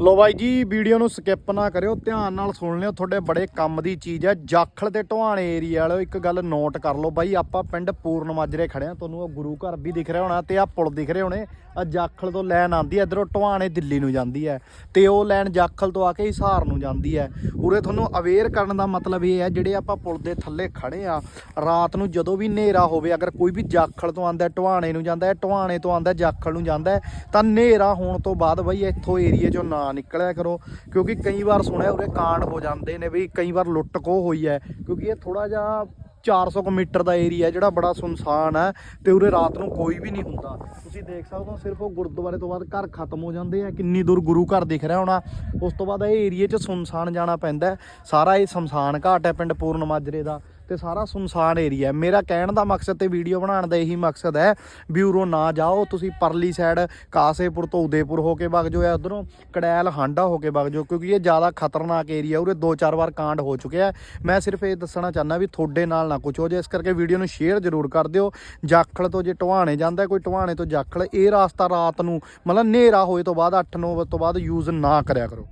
ਲੋ ਬਾਈ ਜੀ, ਵੀਡੀਓ ਨੂੰ ਸਕਿਪ ਨਾ ਕਰਿਓ, ਧਿਆਨ ਨਾਲ ਸੁਣ ਲਿਓ। ਤੁਹਾਡੇ ਬੜੇ ਕੰਮ ਦੀ ਚੀਜ਼ ਹੈ ਜਾਖਲ ਤੇ ਢਵਾਣੇ ਏਰੀਆ ਵਾਲਿਓ, ਇੱਕ ਗੱਲ ਨੋਟ ਕਰ ਲਓ ਬਾਈ, ਆਪਾਂ ਪਿੰਡ ਪੂਰਨ ਮਾਜਰੇ ਖੜੇ ਆ। ਤੁਹਾਨੂੰ ਉਹ ਗੁਰੂ ਘਰ ਵੀ ਦਿਖ ਰਿਹਾ ਹੋਣਾ ਤੇ ਆ ਪੁਲ ਦਿਖ ਰਹੇ ਹੋਣੇ। ਆ ਜਾਖਲ ਤੋਂ ਲੈਣ ਆਂਦੀ ਹੈ ਇਧਰੋਂ ਢਵਾਣੇ ਦਿੱਲੀ ਨੂੰ ਜਾਂਦੀ ਹੈ ਤੇ ਉਹ ਲੈਣ ਜਾਖਲ ਤੋਂ ਆ ਕੇ ਹਿਸਾਰ ਨੂੰ ਜਾਂਦੀ ਹੈ ਉਰੇ ਤੁਹਾਨੂੰ ਅਵੇਅਰ ਕਰਨ ਦਾ ਮਤਲਬ ਇਹ ਹੈ ਜਿਹੜੇ ਆਪਾਂ ਪੁਲ ਦੇ ਥੱਲੇ ਖੜੇ ਆ, ਰਾਤ ਨੂੰ ਜਦੋਂ ਵੀ ਹਨੇਰਾ ਹੋਵੇ, ਅਗਰ ਕੋਈ ਵੀ ਜਾਖਲ ਤੋਂ ਆਂਦਾ ਢਵਾਣੇ ਨੂੰ ਜਾਂਦਾ ਹੈ ਢਵਾਣੇ ਤੋਂ ਆਂਦਾ ਜਾਖਲ ਨੂੰ ਜਾਂਦਾ, ਤਾਂ ਹਨੇਰਾ ਹੋਣ ਤੋਂ ਬਾਅਦ ਬਈ ਇੱਥੋਂ ਏਰੀਏ ਚੋਂ ਨਾ ਨਿਕਲਿਆ ਕਰੋ, ਕਿਉਂਕਿ ਕਈ ਵਾਰ ਸੁਣਿਆ ਉਰੇ ਕਾਂਡ ਹੋ ਜਾਂਦੇ ਨੇ ਵੀ ਕਈ ਵਾਰ ਲੁੱਟ ਖੋਹ ਹੋਈ ਹੈ, ਕਿਉਂਕਿ ਇਹ ਥੋੜਾ ਜਿਹਾ 400 ਕੁ ਮੀਟਰ ਦਾ ਏਰੀਆ ਜਿਹੜਾ ਬੜਾ ਸੁਨਸਾਨ ਹੈ ਤੇ ਉਰੇ ਰਾਤ ਨੂੰ ਕੋਈ ਵੀ ਨਹੀਂ ਹੁੰਦਾ। ਤੁਸੀਂ ਦੇਖ ਸਕਦੇ ਹੋ ਸਿਰਫ ਉਹ ਗੁਰਦੁਆਰੇ ਤੋਂ ਬਾਅਦ ਘਰ ਖਤਮ ਹੋ ਜਾਂਦੇ ਆ, ਕਿੰਨੀ ਦੂਰ ਗੁਰੂ ਘਰ ਦਿਖ ਰਿਹਾ ਹੋਣਾ। ਉਸ ਤੋਂ ਬਾਅਦ ਇਹ ਏਰੀਏ 'ਚ ਸੁਨਸਾਨ ਜਾਣਾ ਪੈਂਦਾ ਸਾਰਾ ਇਹ ਸ਼ਮਸ਼ਾਨ ਘਾਟ ਹੈ ਪਿੰਡ ਪੂਰਨ ਮਾਜਰੇ ਦਾ। ਤੇ ਸਾਰਾ ਸੁਨਸਾਨ ਏਰੀਆ ਮੇਰਾ ਕਹਿਣ ਦਾ ਮਕਸਦ ਤੇ ਵੀਡੀਓ ਬਣਾਉਣ ਦਾ ਇਹੀ ਮਕਸਦ ਹੈ ਵੀ ਉਰੋਂ ਨਾ ਜਾਓ, ਤੁਸੀਂ ਪਰਲੀ ਸਾਈਡ ਕਾਸੇਪੁਰ ਤੋਂ ਉਦੇਪੁਰ ਹੋ ਕੇ ਵਗ ਜਾਓ ਜਾਂ ਉਧਰੋਂ ਕੜੈਲ ਹਾਂਡਾ ਹੋ ਕੇ ਵਗ ਜਾਓ, ਕਿਉਂਕਿ ਇਹ ਜ਼ਿਆਦਾ ਖਤਰਨਾਕ ਏਰੀਆ ਉਰੇ ਦੋ ਚਾਰ ਵਾਰ ਕਾਂਡ ਹੋ ਚੁੱਕਿਆ ਮੈਂ ਸਿਰਫ ਇਹ ਦੱਸਣਾ ਚਾਹੁੰਦਾ ਵੀ ਤੁਹਾਡੇ ਨਾਲ ਨਾ ਕੁਝ ਹੋ ਜਾਏ। ਇਸ ਕਰਕੇ ਵੀਡੀਓ ਨੂੰ ਸ਼ੇਅਰ ਜ਼ਰੂਰ ਕਰ ਦਿਓ। ਜਾਖਲ ਤੋਂ ਜੇ ਟਵਾਣੇ ਜਾਂਦਾ ਕੋਈ ਟਵਾਣੇ ਤੋਂ ਜਾਖਲ, ਇਹ ਰਾਸਤਾ ਰਾਤ ਨੂੰ ਮਤਲਬ ਹਨੇਰਾ ਹੋਏ ਤੋਂ ਬਾਅਦ 8-9 ਵਜੇ ਤੋਂ ਬਾਅਦ ਯੂਜ਼ ਨਾ ਕਰਿਆ ਕਰੋ।